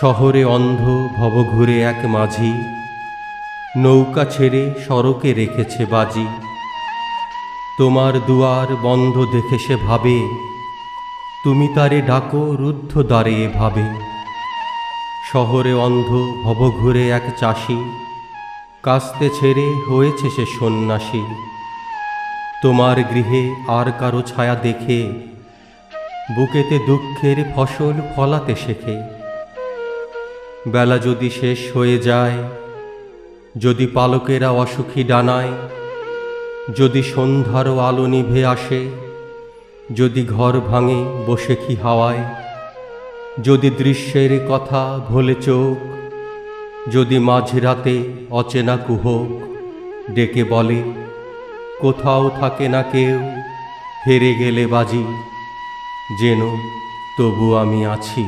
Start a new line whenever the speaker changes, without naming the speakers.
শহরে অন্ধ, ভবঘুরে এক মাঝি। নৌকা ছেড়ে সড়কে রেখেছে বাজি। তোমার দুয়ার বন্ধ দেখে সে ভাবে, তুমি তারে ডাকো রুদ্ধ দ্বারে ভাবে শহরে অন্ধ, ভবঘুরে এক চাষি, কাস্তে ছেড়ে হয়েছে সে সন্ন্যাসী। তোমার গৃহে আর কারও ছায়া দেখে, বুকেতে দুঃখের ফসল ফলাতে শেখে। বেলা যদি শেষ হয়ে যায়, যদি পালকেরা অসুখী ডানায়, যদি সন্ধ্যারও আলো নিভে আসে, যদি ঘর ভাঙে বসে কি হাওয়ায়, যদি দৃশ্যের কথা ভোলে চোখ, যদি মাঝরাতে অচেনা কুহক, ডেকে বলে, কোথাও থাকে না কেউ, হেরে গেলে বাজি, যেন তবু আমি আছি।